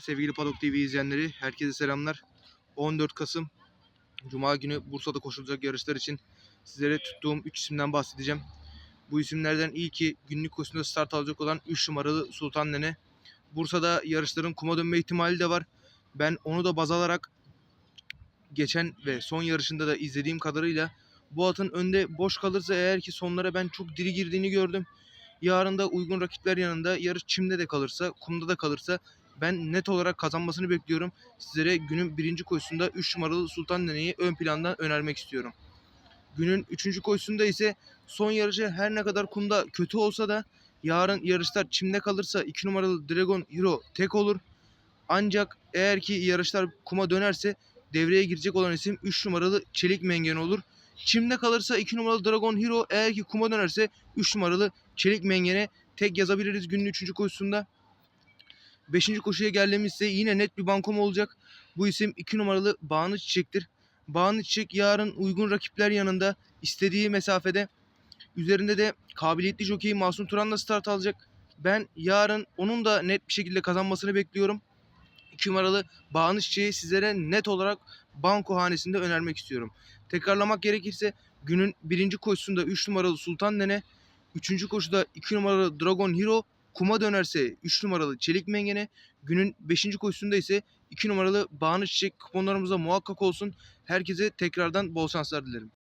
sevgili Padok TV izleyenleri. Herkese selamlar. 14 Kasım Cuma günü Bursa'da koşulacak yarışlar için sizlere tuttuğum 3 isimden bahsedeceğim. Bu isimlerden ilki günlük koşusunda start alacak olan 3 numaralı Sultan Nene. Bursa'da yarışların kuma dönme ihtimali de var. Ben onu da baz alarak geçen ve son yarışında da izlediğim kadarıyla bu atın önde boş kalırsa eğer ki sonlara ben çok diri girdiğini gördüm. Yarın da uygun rakipler yanında yarış çimde de kalırsa, kumda da kalırsa ben net olarak kazanmasını bekliyorum. Sizlere günün birinci koşusunda 3 numaralı Sultan Nene'yi ön plandan önermek istiyorum. Günün üçüncü koşusunda ise son yarışı her ne kadar kumda kötü olsa da yarın yarışlar çimde kalırsa 2 numaralı Dragon Hero tek olur. Ancak eğer ki yarışlar kuma dönerse devreye girecek olan isim 3 numaralı Çelik Mengen olur. Çimde kalırsa 2 numaralı Dragon Hero eğer ki kuma dönerse 3 numaralı Çelik Mengen'e tek yazabiliriz günün 3. koşusunda. 5. koşuya geldiğimizde yine net bir bankom olacak. Bu isim 2 numaralı Bağını Çiçek'tir. Bağını Çiçek yarın uygun rakipler yanında istediği mesafede üzerinde de kabiliyetli jockey Masum Turan'la start alacak. Ben yarın onun da net bir şekilde kazanmasını bekliyorum. 2 numaralı Bağını Çiçek'i sizlere net olarak banko hanesinde önermek istiyorum. Tekrarlamak gerekirse günün birinci koşusunda 3 numaralı Sultan Nene, 3. koşuda 2 numaralı Dragon Hero, kuma dönerse 3 numaralı Çelik Mengene, günün 5. koşusunda ise 2 numaralı Bağını Çiçek kuponlarımıza muhakkak olsun. Herkese tekrardan bol şanslar dilerim.